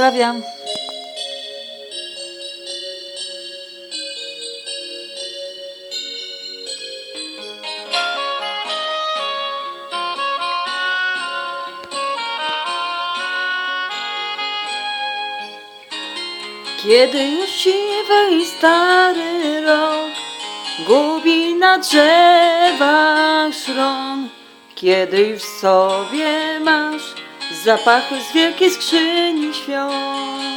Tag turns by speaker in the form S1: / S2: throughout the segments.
S1: Pozdrawiam. Kiedy już siwy i stary rok gubi na drzewach szron, kiedy już sobie masz zapachy z wielkiej skrzyni świąt.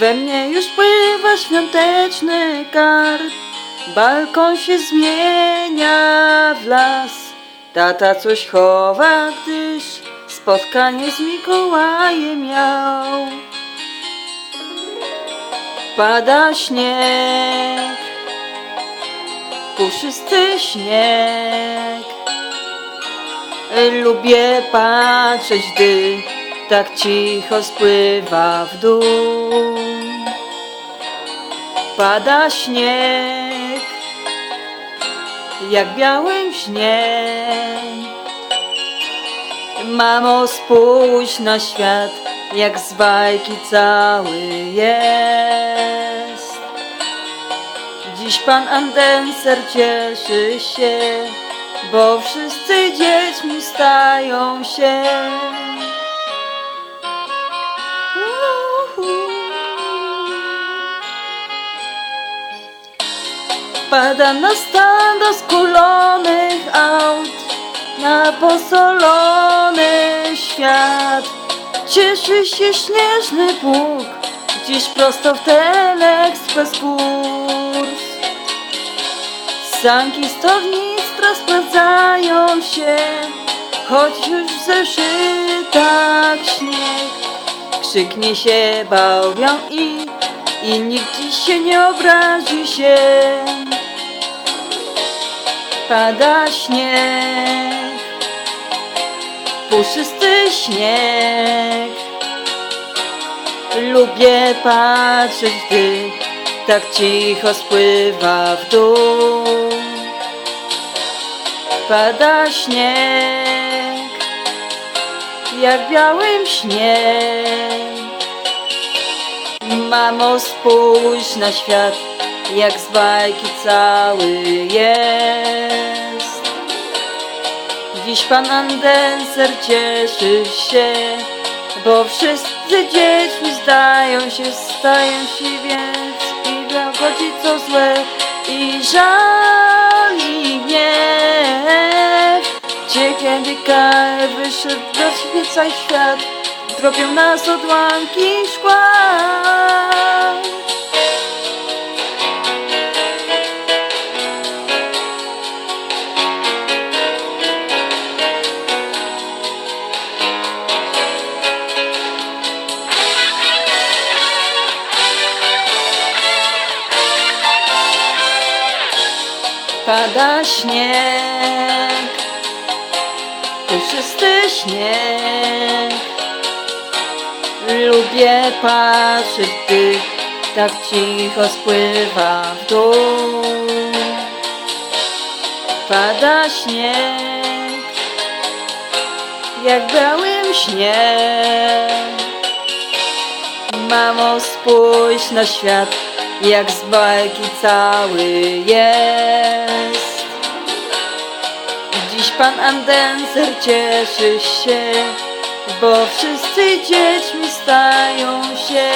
S1: We mnie już pływa świąteczny kart, balkon się zmienia w las. Tata coś chowa, gdyż spotkanie z Mikołajem miał. Pada śnieg, puszysty śnieg. Lubię patrzeć, gdy tak cicho spływa w dół. Pada śnieg, jak białym śnieg. Mamo, spójrz na świat, jak z bajki cały jest. Dziś pan Andenser cieszy się, bo wszyscy dziećmi stają się. Pada na stado skulonych aut, na posolony świat. Cieszy się śnieżny Bóg, dziś prosto w Telexpress kurs. Sanki stownictwa sprawdzają się, choć już w zeszytach śnieg. Krzyknie się bawią i, i nikt dziś się nie obrazi się. Pada śnieg, puszysty śnieg. Lubię patrzeć, gdy tak cicho spływa w dół. Pada śnieg, jak białym śnie. Mamo, spójrz na świat, jak z bajki cały jest. Dziś pan Andenser cieszy się, bo wszyscy dziećmi zdają się, stają się więc i łagodzi co złe i żal Gdzie kiedy kaj wyszedł, rozświecaj świat, drobią nas odłamki szkła. Pada śnieg, puszysty śnieg. Lubię patrzeć, gdy tak cicho spływa w dół. Pada śnieg, jak białym śnie. Mamo, spójrz na świat, jak z bajki cały jest. Dziś pan Andenser cieszy się, bo wszyscy dziećmi stają się.